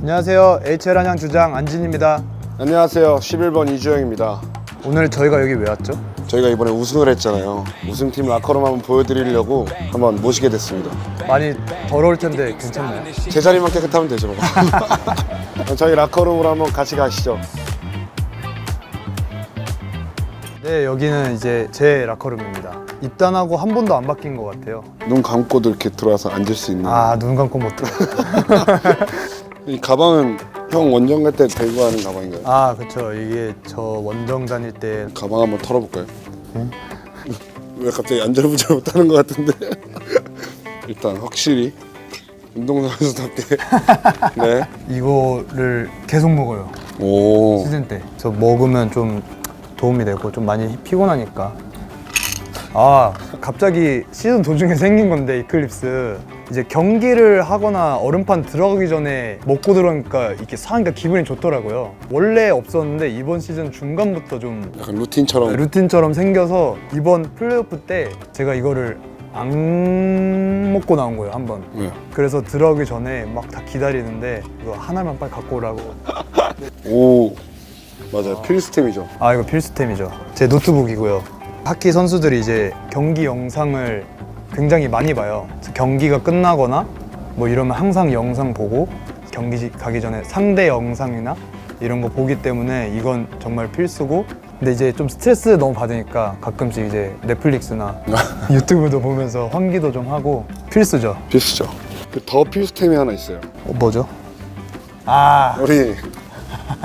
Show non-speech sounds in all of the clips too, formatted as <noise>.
안녕하세요. HL 한양 주장 안진입니다. 안녕하세요. 11번 이주영입니다. 오늘 저희가 여기 왜 왔죠? 저희가 이번에 우승을 했잖아요. 우승팀 라커룸 한번 보여드리려고 한번 모시게 됐습니다. 많이 더러울 텐데 괜찮나요? 제 자리만 깨끗하면 되죠. 뭐. <laughs> 저희 라커룸으로 한번 같이 가시죠. 네, 여기는 이제 제 라커룸입니다. 입단하고 한 번도 안 바뀐 것 같아요. 눈 감고도 이렇게 들어와서 앉을 수 있는. 아, 눈 감고 못 들어. <laughs> 이 가방은 형 원정 갈 때 들고 가는 가방인가요? 아, 그쵸. 이게 저 원정 다닐 때 가방 한번 털어볼까요? <laughs> 왜 갑자기 안절부절 못하는 것 같은데? <laughs> 일단 확실히 운동선수답게 네. 이거를 계속 먹어요. 오. 시즌 때. 저 먹으면 좀 도움이 되고 좀 많이 피곤하니까. 아, 갑자기 시즌 도중에 <laughs> 생긴 건데 이클립스. 이제 경기를 하거나 얼음판 들어가기 전에 먹고 들어오니까 이렇게 사니까 기분이 좋더라고요. 원래 없었는데 이번 시즌 중간부터 좀 약간 루틴처럼 루틴처럼 생겨서 이번 플레이오프 때 제가 이거를 안 먹고 나온 거예요, 한 번. 네. 그래서 들어가기 전에 막 다 기다리는데 이거 하나만 빨리 갖고 오라고. 오 맞아요 필수템이죠 아 이거 필수템이죠. 제 노트북이고요. 하키 선수들이 이제 경기 영상을 굉장히 많이 봐요. 그래서 경기가 끝나거나 뭐 이러면 항상 영상 보고 경기 가기 전에 상대 영상이나 이런 거 보기 때문에 이건 정말 필수고 근데 이제 좀 스트레스 너무 받으니까 가끔씩 이제 넷플릭스나 <laughs> 유튜브도 보면서 환기도 좀 하고 필수죠. 필수죠 그 더 필수템이 하나 있어요 어, 뭐죠? 아, 우리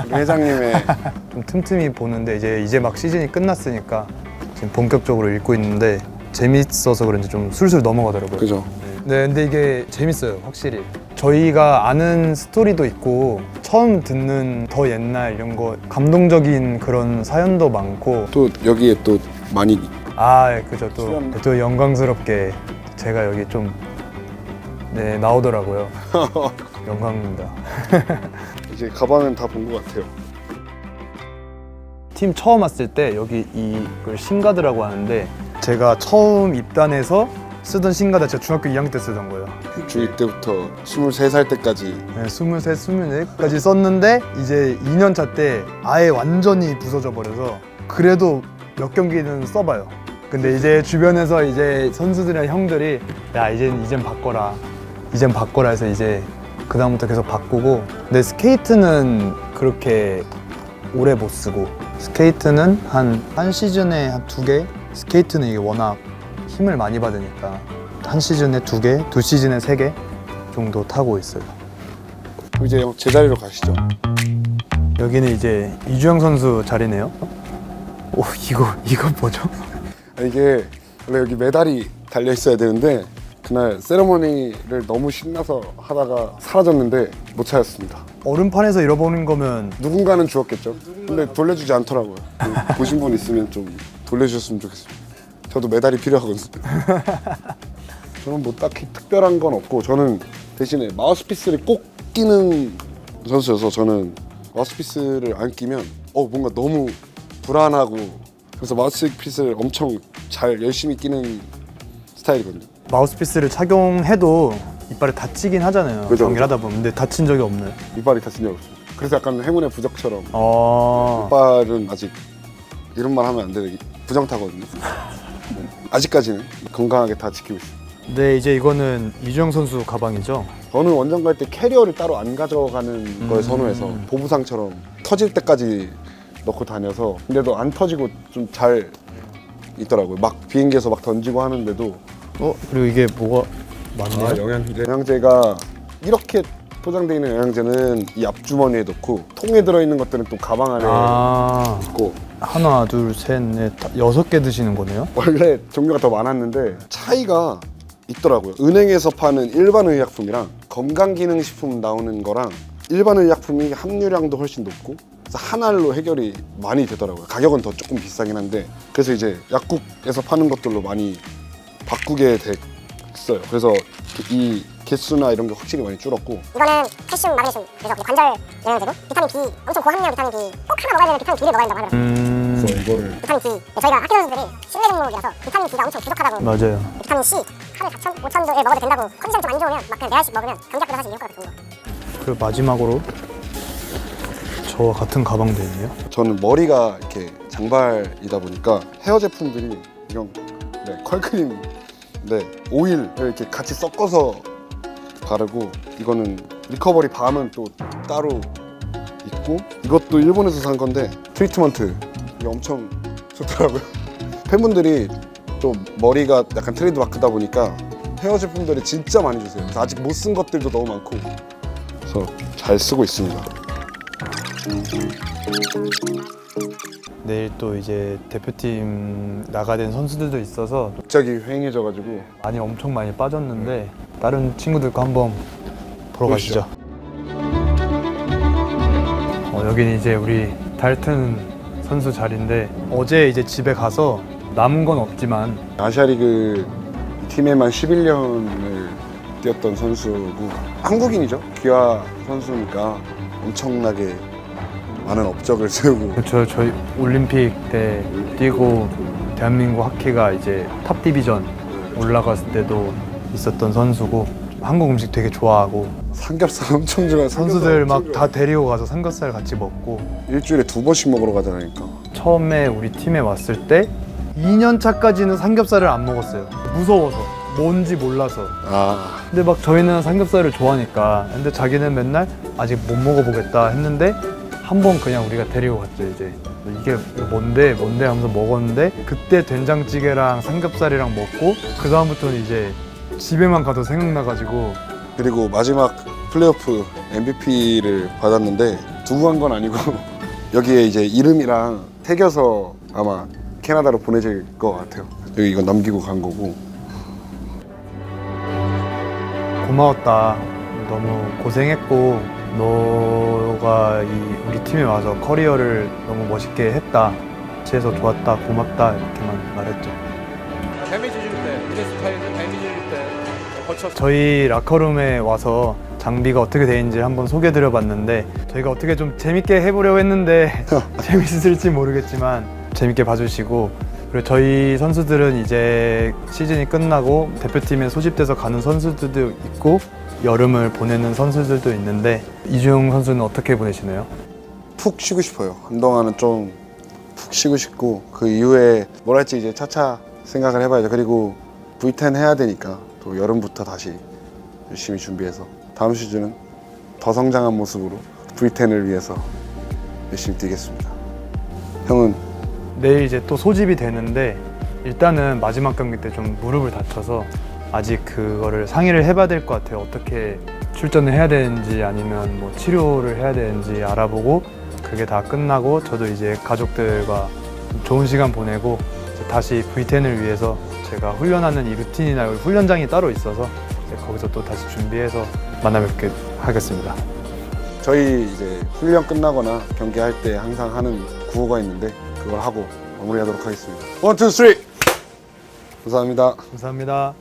우리 회장님의 <laughs> 좀 틈틈이 보는데 이제 이제 막 시즌이 끝났으니까 지금 본격적으로 읽고 있는데 재밌어서 그런지 좀 술술 넘어가더라고요. 그죠 네, 근데 이게 재밌어요, 확실히. 저희가 아는 스토리도 있고 처음 듣는 더 옛날 이런 거 감동적인 그런 사연도 많고 또 여기에 또 많이 아, 그죠 또, 수염. 또 영광스럽게 제가 여기 좀 네, 나오더라고요. <laughs> 영광입니다. <laughs> 이제 가방은 다 본 것 같아요 팀 처음 왔을 때 여기 이걸 신가드라고 하는데 제가 처음 입단해서 쓰던 신가드 제가 중학교 2학년 때 쓰던 거예요. 중2 때부터 23살 때까지 네, 23, 24까지 썼는데 이제 2년 차 때 아예 완전히 부서져 버려서 그래도 몇 경기는 써봐요. 근데 이제 주변에서 이제 선수들이나 형들이 야 이젠 이젠 바꿔라, 이젠 바꿔라 해서 이제 그 다음부터 계속 바꾸고. 근데 스케이트는 그렇게 오래 못 쓰고 스케이트는 한 한 시즌에 한 두 개. 스케이트는 이게 워낙 힘을 많이 받으니까 한 시즌에 두 개, 두 시즌에 세 개 정도 타고 있어요. 그럼 이제 형 제자리로 가시죠 여기는 이제 이주영 선수 자리네요. 오 이거 이거 뭐죠? 아, 이게 원래 여기 메달이 달려 있어야 되는데 그날 세레머니를 너무 신나서 하다가 사라졌는데 못 찾았습니다. 얼음판에서 잃어버린 거면 누군가는 주었겠죠? 근데 돌려주지 않더라고요. 그 보신 분 있으면 좀 돌려주셨으면 좋겠습니다. 저도 메달이 필요하거든요. <laughs> 저는 뭐 딱히 특별한 건 없고 저는 대신에 마우스피스를 꼭 끼는 선수여서 저는 마우스피스를 안 끼면 어 뭔가 너무 불안하고 그래서 마우스피스를 엄청 잘 열심히 끼는 스타일이거든요 마우스피스를 착용해도 이빨에 다치긴 하잖아요. 그죠, 경기를 하다 보면 근데 다친 적이 없나요? 이빨이 다친 적 없어요 그래서 약간 행운의 부적처럼 어. 이빨은 아직 이런 말 하면 안 되는 부정타거든요 아직까지는 건강하게 다 지키고 있어요 네 이제 이거는 이주영 선수 가방이죠. 저는 원정 갈 때 캐리어를 따로 안 가져가는 걸 음. 선호해서 보부상처럼 터질 때까지 넣고 다녀서 근데도 안 터지고 좀 잘 있더라고요. 막 비행기에서 막 던지고 하는데도 어 그리고 이게 뭐가 많네요. 아, 영양제. 영양제가 이렇게 포장되어 있는 영양제는 이 앞주머니에 넣고 통에 들어있는 것들은 또 가방 안에 아 있고 하나 둘 셋 넷 여섯 개 드시는 거네요. 원래 종류가 더 많았는데 차이가 있더라고요. 은행에서 파는 일반 의약품이랑 건강기능식품 나오는 거랑 일반 의약품이 함유량도 훨씬 높고 그래서 한 알로 해결이 많이 되더라고요. 가격은 더 조금 비싸긴 한데 그래서 이제 약국에서 파는 것들로 많이 바꾸게 됐어요. 그래서 이 개수나 이런 게 확실히 많이 줄었고. 이거는 칼슘, 마그네슘 그래서 뭐 관절 영양제고 비타민 B 엄청 고함량 비타민 B 꼭 하나 먹어야 되는 비타민 B를 먹어야 된다고 하더라고요. 음. 그래서 이거를 비타민 B 네, 저희가 학교 선수들이 실내 종목이라서 비타민 B가 엄청 부족하다고. 맞아요. 비타민 C, 하루에 4천, 5천을 먹어도 된다고. 컨디션 좀 안 좋으면 막 그냥 네 알씩 먹으면 감기약보다 사실 이효과가 더 좋은 거. 그리고 마지막으로 저와 같은 가방도 있네요. 저는 머리가 이렇게 장발이다 보니까 헤어 제품들이 이런 네, 컬크림, 네, 오일을 이렇게 같이 섞어서 바르고 이거는 리커버리 밤은 또 따로 있고 이것도 일본에서 산 건데 트리트먼트 이게 엄청 좋더라고요. <laughs> 팬분들이 또 머리가 약간 트레이드 마크다 보니까 헤어 제품들을 진짜 많이 주세요. 그래서 아직 못 쓴 것들도 너무 많고 그래서 잘 쓰고 있습니다. 내일 또 이제 대표팀 나가된 선수들도 있어서 갑자기 휑해져가지고 많이 엄청 많이 빠졌는데 다른 친구들과 한번 보러 보시죠. 가시죠. 어, 여기는 이제 우리 달튼 선수 자리인데 어제 이제 집에 가서 남은 건 없지만 아시아리그 팀에만 11년을 뛰었던 선수고 한국인이죠. 기아 선수니까 엄청나게 많은 업적을 세우고 그렇죠 저희 올림픽 때 뛰고 대한민국 하키가 이제 탑 디비전 올라갔을 때도 있었던 선수고 한국 음식 되게 좋아하고 삼겹살 엄청 좋아해. 선수들 막 다 데리고 가서 삼겹살 같이 먹고 일주일에 두 번씩 먹으러 가자니까. 처음에 우리 팀에 왔을 때 2년 차까지는 삼겹살을 안 먹었어요. 무서워서 뭔지 몰라서. 아 근데 막 저희는 삼겹살을 좋아하니까. 근데 자기는 맨날 아직 못 먹어보겠다 했는데 한 번 그냥 우리가 데리고 갔죠 이제. 이게 뭔데 뭔데 하면서 먹었는데 그때 된장찌개랑 삼겹살이랑 먹고 그 다음부터는 이제 집에만 가도 생각나가지고 그리고 마지막 플레이오프 MVP를 받았는데 두고 간 건 아니고 <laughs> 여기에 이제 이름이랑 새겨서 아마 캐나다로 보내질 것 같아요. 여기 이거 남기고 간 거고. 고마웠다. 너무 고생했고 너가 이 우리 팀에 와서 커리어를 너무 멋있게 했다. 그래서 좋았다, 고맙다 이렇게만 말했죠. 데미지 줄 때, 이제 스타일은 데미지 줄때 거쳐 저희 라커룸에 와서 장비가 어떻게 되는지 한번 소개드려봤는데 저희가 어떻게 좀 재밌게 해보려고 했는데 <laughs> <laughs> 재밌을지 모르겠지만 재밌게 봐주시고 그리고 저희 선수들은 이제 시즌이 끝나고 대표팀에 소집돼서 가는 선수들도 있고 여름을 보내는 선수들도 있는데 이주영 선수는 어떻게 보내시나요? 푹 쉬고 싶어요. 한동안은 좀 푹 쉬고 싶고 그 이후에 뭘 할지 이제 차차 생각을 해봐야죠. 그리고 V10 해야 되니까 또 여름부터 다시 열심히 준비해서 다음 시즌은 더 성장한 모습으로 V10을 위해서 열심히 뛰겠습니다. 형은 내일 이제 또 소집이 되는데 일단은 마지막 경기 때 좀 무릎을 다쳐서 아직 그거를 상의를 해봐야 될 것 같아요. 어떻게 출전을 해야 되는지 아니면 뭐 치료를 해야 되는지 알아보고 그게 다 끝나고 저도 이제 가족들과 좀 좋은 시간 보내고 다시 V10을 위해서 제가 훈련하는 이 루틴이나 훈련장이 따로 있어서 거기서 또 다시 준비해서 만나 뵙게 하겠습니다. 저희 이제 훈련 끝나거나 경기할 때 항상 하는 구호가 있는데 그걸 하고 마무리하도록 하겠습니다. 원, 투, 쓰리! 감사합니다. 감사합니다.